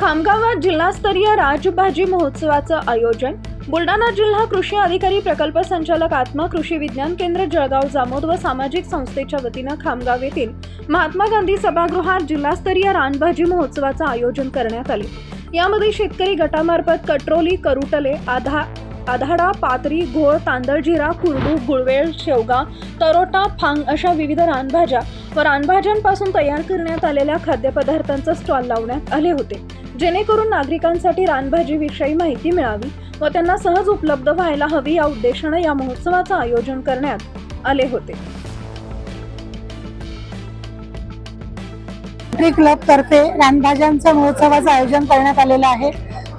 खामगावात जिल्हास्तरीय राजभाजी महोत्सवाचं आयोजन. बुलढाणा जिल्हा कृषी अधिकारी प्रकल्प संचालक आत्मा कृषी विज्ञान केंद्र जळगाव जामोद व सामाजिक संस्थेच्या वतीनं खामगाव येथील महात्मा गांधी सभागृहात जिल्हास्तरीय रानभाजी महोत्सवाचं आयोजन करण्यात आले. यामध्ये शेतकरी गटामार्फत कटरोली करुटले आधा आधाडा पातरी घोळ तांदळजिरा कुरडू गुळवेळ शेवगा तरोटा फांग अशा विविध रानभाज्या व रानभाज्यांपासून तयार करण्यात आलेल्या खाद्यपदार्थांचा स्टॉल लावण्यात आले होते. जेणेकरून नागरिकांसाठी रानभाजीविषयी माहिती मिळावी व त्यांना सहज उपलब्ध व्हायला हवी या उद्देशानं या महोत्सवाचं आयोजन करण्यात आले होते. रोटरी क्लब तर्फे महोत्सवाचं आयोजन करण्यात आलेलं आहे.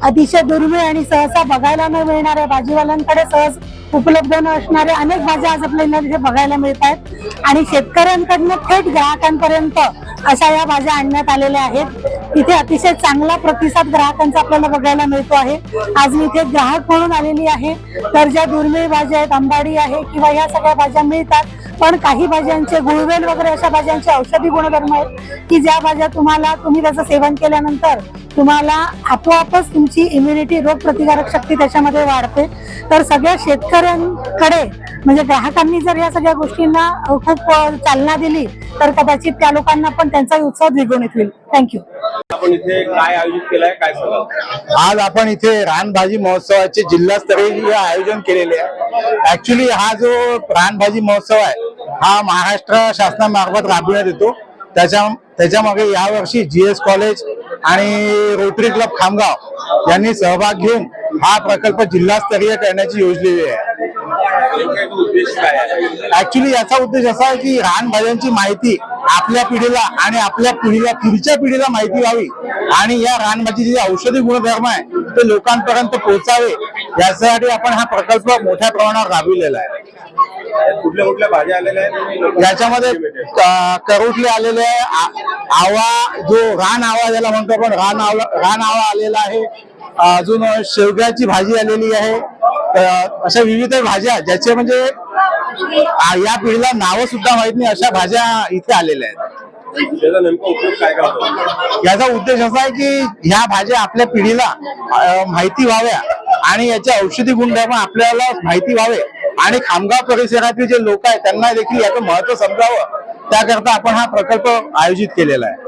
अतिशय दुर्मिळ आणि सहसा बघायला न मिळणाऱ्या भाजीवाल्यांकडे सहज उपलब्ध न असणाऱ्या अनेक भाज्या आज आपल्याला तिथे बघायला मिळत आहेत. आणि शेतकऱ्यांकडनं थेट ग्राहकांपर्यंत अशा या भाज्या आणण्यात आलेल्या आहेत. इथे अतिशय चांगला प्रतिसाद ग्राहकांचा आपल्याला बघायला मिळतो आहे. आज मी इथे ग्राहक म्हणून आलेली आहे. तर ज्या दुर्मिळ भाज्या आहेत आंबाडी आहे किंवा ह्या सगळ्या भाज्या मिळतात पण काही भाज्यांचे गुळवेल वगैरे अशा भाज्यांचे औषधी गुणधर्म आहेत की ज्या भाज्या तुम्हाला तुम्ही त्याचं सेवन केल्यानंतर तुम्हाला आपोआपच तुमची इम्युनिटी रोग प्रतिकारक शक्ती त्याच्यामध्ये वाढते. तर सगळ्या शेतकऱ्यांकडे म्हणजे ग्राहकांनी जर या सगळ्या गोष्टींना खूप चालना दिली तर कदाचित त्या लोकांना पण त्यांचा उत्साह द्विगुणित होईल. थँक्यू आपण इथे काय आयोजित केलंय काय आज आपण इथे रानभाजी महोत्सवाचे जिल्हास्तरीय आयोजन केलेले आहे. ऍक्च्युली हा जो रानभाजी महोत्सव आहे हा महाराष्ट्र शासनामार्फत राबविण्यात येतो. त्याच्या त्याच्यामागे यावर्षी जी एस कॉलेज आणि रोटरी क्लब खामगाव यांनी सहभाग घेऊन हा प्रकल्प जिल्हास्तरीय करण्याची योजलेली आहे. याचा उद्देश ऍक्च्युली याचा उद्देश असा आहे की रानभाज्यांची माहिती आपल्या पिढीला आणि आपल्या पिढीला पुढच्या पिढीला माहिती व्हावी आणि या रानभाजीचे जे औषधी गुणधर्म आहे ते लोकांपर्यंत पोहोचावे यासाठी आपण हा प्रकल्प मोठ्या प्रमाणावर राबविलेला आहे. कुठल्या कुठल्या भाज्या आलेल्या आहेत? याच्यामध्ये करोटले आलेले आहे आवा जो रान आवा ज्याला म्हणतो आपण रान आवा रान आवा आलेला आहे. अजून शेवग्याची भाजी आलेली आहे. अशा विविध भाज्या ज्याचे म्हणजे या पिढीला नावं सुद्धा माहीत नाही अशा भाज्या इथे आलेल्या आहेत. याचा उद्देश असा आहे की ह्या भाज्या आपल्या पिढीला माहिती व्हाव्या आणि याचे औषधी गुणधर्म आपल्याला माहिती व्हावे. आणि खामगाव परिसरातील जे लोक आहेत त्यांना देखील याचं महत्त्व समजावं. त्याकरता आपण हा प्रकल्प आयोजित केलेला आहे.